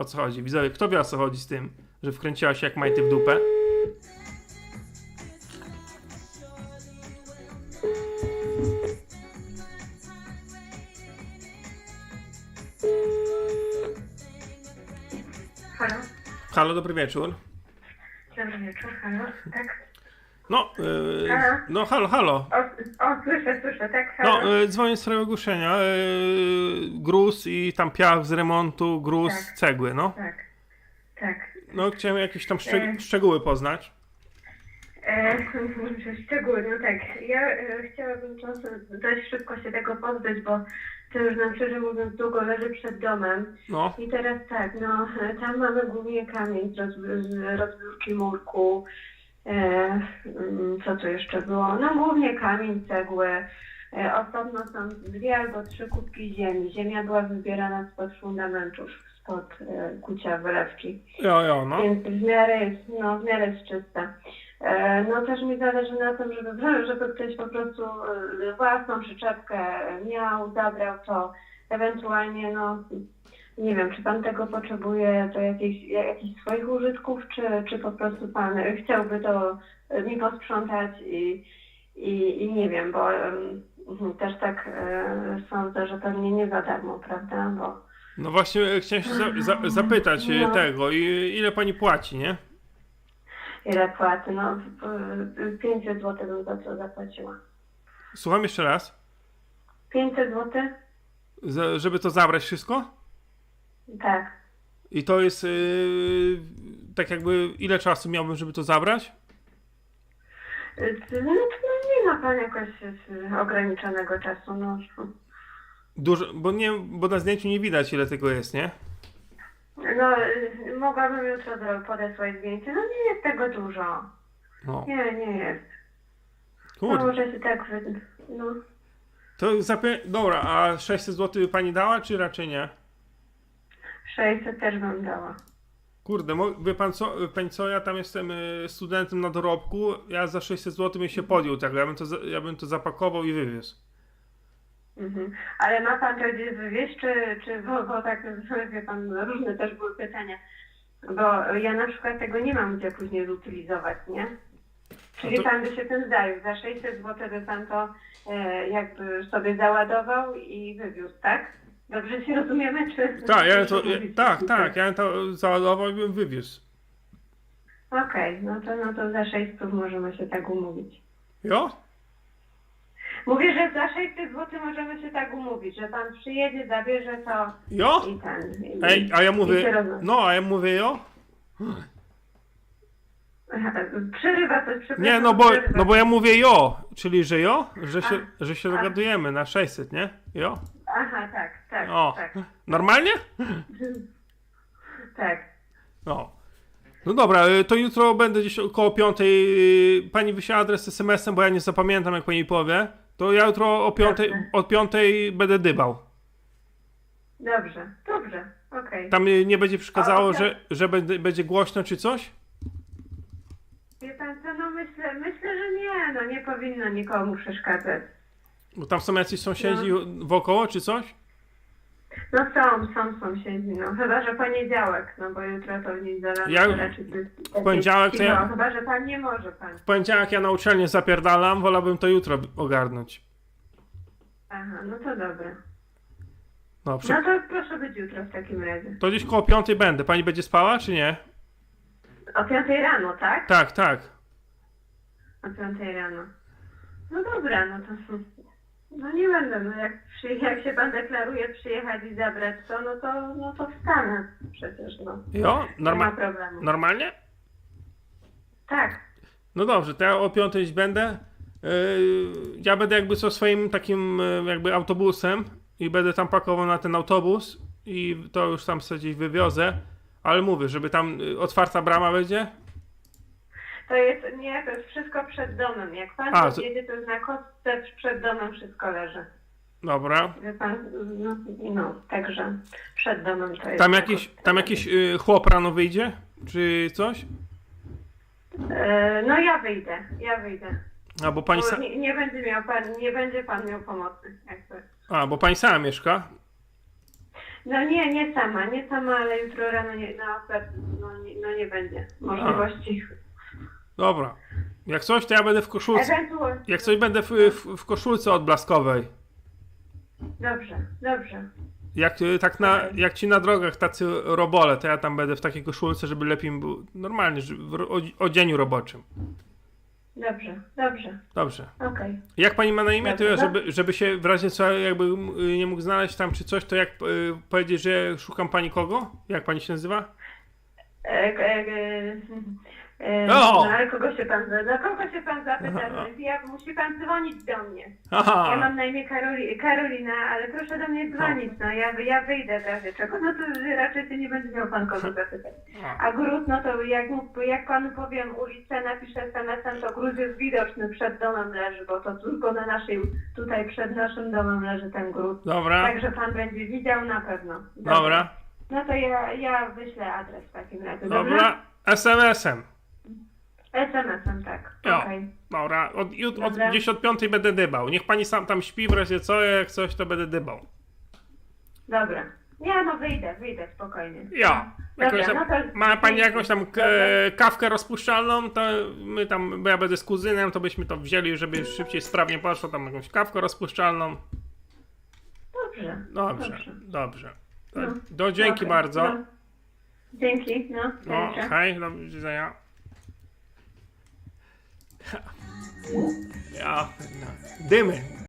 o co chodzi. Widzowie, kto wie o co chodzi z tym, że wkręciła się jak majty w dupę? Halo? Halo, dobry wieczór. Dobry wieczór, halo? Tak? No, yy, Halo? no halo, halo. O, o słyszę, słyszę, tak? Halo? No, yy, dzwonię z sprawy ogłoszenia. Yy, gruz i tam piach z remontu, gruz, Tak. cegły, no. Tak, tak. No, chciałem jakieś tam szczeg- E. szczegóły poznać. E, szczegóły, no tak. Ja e, chciałabym czasem dość szybko się tego pozbyć, bo to już nam szczerze mówiąc długo leży przed domem. No, I teraz tak, no e, tam mamy głównie kamień z, rozb- z rozbiórki murku. E, mm, co tu jeszcze było? No głównie kamień, cegły. E, osobno są dwie albo trzy kubki ziemi. Ziemia była wybierana spod fundamentów, spod e, kucia wylewki. jo, jo, no. Więc w miarę jest, no, w miarę jest czysta. No też mi zależy na tym, żeby, żeby ktoś po prostu własną przyczepkę miał, zabrał to ewentualnie, no nie wiem, czy pan tego potrzebuje do jakichś, jakichś swoich użytków, czy, czy po prostu pan chciałby to e, mi posprzątać i, i, i nie wiem, bo em, też tak e, sądzę, że pewnie nie za darmo, prawda, bo No właśnie e, chciałem się za- za- zapytać No. tego, i ile pani płaci, nie? ile płaty, no e, 500 zł bym za to zapłaciła. Słucham jeszcze raz. 500 zł? Za- żeby to zabrać wszystko? Tak. I to jest yy, tak jakby ile czasu miałbym, żeby to zabrać? Y, No, no nie ma pan jakoś y, ograniczonego czasu, no. Dużo, bo nie, bo na zdjęciu nie widać ile tego jest, nie? No, y, mogłabym jutro podesłać zdjęcie. No nie jest tego dużo. No, Nie, nie jest. No kurde. może się tak wy... No. To zapy- Dobra, a 600 zł by pani dała, czy raczej nie? 600 też bym dała. Kurde, wie pan co, pani co, ja tam jestem y, studentem na dorobku, ja za 600 zł bym się podjął tego, ja bym to, ja bym to zapakował i wywiózł. Mhm. Ale ma pan to gdzieś wywieźć, czy, czy bo, bo tak, wie pan, różne też były pytania. Bo ja na przykład tego nie mam gdzie później zutylizować, nie? Czyli No to- pan by się tym zajął. Za 600 zł by pan to e, jakby sobie załadował i wywiózł, tak? Dobrze się rozumiemy, czy... Tak, ja to, ja, tak, tak, ja to załadował i bym wywiózł. Okej, no to no to za 600 możemy się tak umówić. Jo? Mówię, że za 600 zł możemy się tak umówić, że pan przyjedzie, zabierze to Jo? i ten... I, Ej, a ja i się mówię, no, a ja mówię jo? Przerywa coś, przepraszam. Nie, no bo, przerywa. no bo ja mówię jo, czyli że jo, że się, że się dogadujemy na 600, nie? Jo? Aha, tak, tak, O, tak, normalnie? tak. No. No dobra, y, to jutro będę gdzieś około piątej. y, Pani wyśle adres SMS-em, bo ja nie zapamiętam, jak pani powie. To ja jutro o piątej, od piątej będę dybał. Dobrze, dobrze, okej. Tam y, nie będzie przeszkadzało, że, że będzie, będzie głośno czy coś? Wie pan co, no myślę, myślę, że nie, no nie powinno nikomu przeszkadzać. Bo tam są jacyś sąsiedzi No. wokoło czy coś? No są, są sąsiedzi, no chyba, że poniedziałek, no bo jutro to w niedzielę Ja- raczej jakieś poniedziałek to ja- Chyba, że pan nie może, pan. W poniedziałek ja na uczelnię zapierdalam, wolałbym to jutro ogarnąć. Aha, no to dobra. No, przy... No to proszę być jutro w takim razie. To gdzieś koło piątej będę. Pani będzie spała, czy nie? O piątej rano, tak? Tak, tak. O piątej rano. No dobra, no to... No nie będę, no jak, przy, jak się pan deklaruje przyjechać i zabrać to, no to, no to wstanę przecież, no. Jo? Nie ma Norma... problemu. Normalnie? Tak, No dobrze, to ja o piątej gdzieś będę. Yy, ja będę jakby co swoim takim yy, jakby autobusem i będę tam pakował na ten autobus i to już tam sobie gdzieś wywiozę. Ale mówię, żeby tam yy, otwarta brama będzie. To jest, nie, to jest wszystko przed domem. Jak pan A, to- podjedzie, to jest na kostce przed domem wszystko leży. Dobra. Wie pan, no, no także przed domem to jest. Tam na jakiś, kostce. tam jakiś yy, chłop rano wyjdzie? Czy coś? E, no ja wyjdę, ja wyjdę. A, bo pani, Bo sa... nie, nie będzie miał pan, nie będzie pan miał pomocy, jak to. A, bo pani sama mieszka? No nie, nie sama, nie sama, ale jutro rano nie, no, akurat, no, nie, no nie będzie możliwości. Dobra. Jak coś, to ja będę w koszulce. Ewentualnie. Jak coś będę w, w, w koszulce odblaskowej. Dobrze, dobrze. Jak, y, tak na, jak ci na drogach tacy robole, to ja tam będę w takiej koszulce, żeby lepiej mi było normalnie, w ro- odzieniu roboczym. Dobrze, dobrze. Dobrze. Okej. Jak pani ma na imię, to ja, żeby, żeby się w razie co jakby y, nie mógł znaleźć tam czy coś, to jak y, powiedzieć, że szukam pani kogo? Jak pani się nazywa? E, e, e, e, O! no ale kogo się pan, no kogo się pan zapyta? Ja, musi pan dzwonić do mnie. Aha. Ja mam na imię Karoli, Karolina, ale proszę do mnie dzwonić, no ja, ja wyjdę w razie czego, no to raczej się nie będzie miał pan kogo zapytać. A Gruz, no to jak, mu, jak panu powiem ulicę, napiszę SMS-em, to Gruz jest widoczny, przed domem leży, bo to tylko na naszej, tutaj przed naszym domem leży ten Gruz. Dobra, Także pan będzie widział na pewno. dobra, No to ja, ja wyślę adres w takim razie, dobrze? dobra. SMS-em. SMS-em, tak. Jo. Okej. Dobra, od, jut, od, Dobra. gdzieś od piątej będę dybał. Niech pani sam tam śpi w razie co, jak coś, to będę dybał. Dobra. Ja no wyjdę, wyjdę spokojnie. Ja. Dobra, tam, no to- ma pani jakąś tam Dobra. e, kawkę rozpuszczalną, to my tam, bo ja będę z kuzynem, to byśmy to wzięli, żeby szybciej, sprawnie poszło, tam jakąś kawkę rozpuszczalną. Dobrze. Dobrze, Dobrze. dobrze. No. Do dzięki bardzo. No. Dzięki, no. No, hej, do widzenia. Ja, no. dymy.